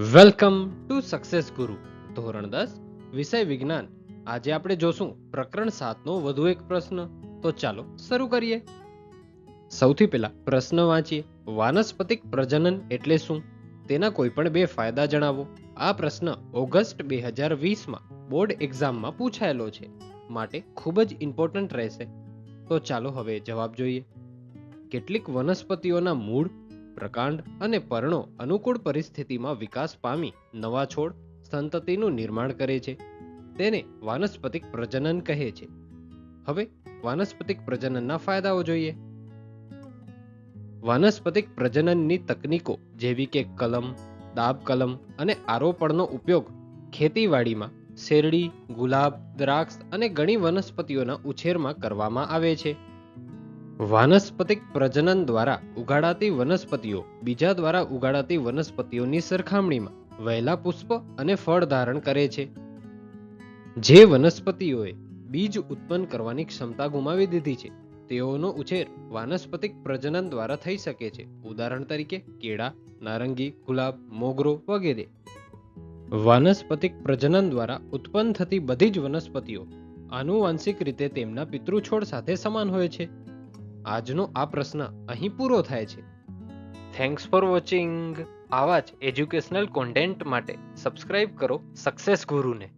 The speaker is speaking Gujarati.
વેલકમ ટુ સક્સેસ ગુરુ. ધોરણ દસ, વિષય વિજ્ઞાન. આજે આપણે જોશું પ્રકરણ સાતનો વધુ એક પ્રશ્ન. તો ચાલો શરૂ કરીએ. સૌથી પહેલા પ્રશ્ન વાંચીએ. વાનસ્પતિક પ્રજનન એટલે શું? તેના કોઈ પણ બે ફાયદા જણાવો. આ પ્રશ્ન ઓગસ્ટ બે હજાર વીસમાં બોર્ડ એક્ઝામમાં પૂછાયેલો છે. માટે ખૂબ જ ઇમ્પોર્ટન્ટ રહેશે. તો ચાલો હવે જવાબ જોઈએ. કેટલીક વનસ્પતિઓના મૂળ પ્રકાંડ અને પર્ણો અનુકૂળ પરિસ્થિતિમાં વિકાસ પામી નવા છોડ સંતતિનું નિર્માણ કરે છે. તેને વાનસ્પતિક પ્રજનન કહે છે. હવે વાનસ્પતિક પ્રજનનના ફાયદાઓ જોઈએ. વાનસ્પતિક પ્રજનનની તકનીકો જેવી કે કલમ, દાબ કલમ અને આરોપણનો ઉપયોગ ખેતીવાડીમાં શેરડી, ગુલાબ, દ્રાક્ષ અને ઘણી વનસ્પતિઓના ઉછેરમાં કરવામાં આવે છે. વાનસ્પતિક પ્રજનન દ્વારા ઉગાડાતી વનસ્પતિઓ બીજા દ્વારા ઉગાડાતી વનસ્પતિઓની સરખામણીમાં વહેલા પુષ્પ અને ફળ ધારણ કરે છે. જે વનસ્પતિઓએ બીજ ઉત્પન્ન કરવાની ક્ષમતા ગુમાવી દીધી છે, તેઓનો ઉછેર વાનસ્પતિક પ્રજનન દ્વારા થઈ શકે છે. ઉદાહરણ તરીકે, કેળા, નારંગી, ગુલાબ, મોગરો વગેરે. વાનસ્પતિક પ્રજનન દ્વારા ઉત્પન્ન થતી બધી જ વનસ્પતિઓ આનુવાંશિક રીતે તેમના પિતૃછોડ સાથે સમાન હોય છે. આજનો આ પ્રશ્ન અહીં પૂરો થાય છે. થેન્ક્સ ફોર વોચિંગ આવા જ એજ્યુકેશનલ કોન્ટેન્ટ માટે સબસ્ક્રાઇબ કરો સક્સેસ ગુરુને.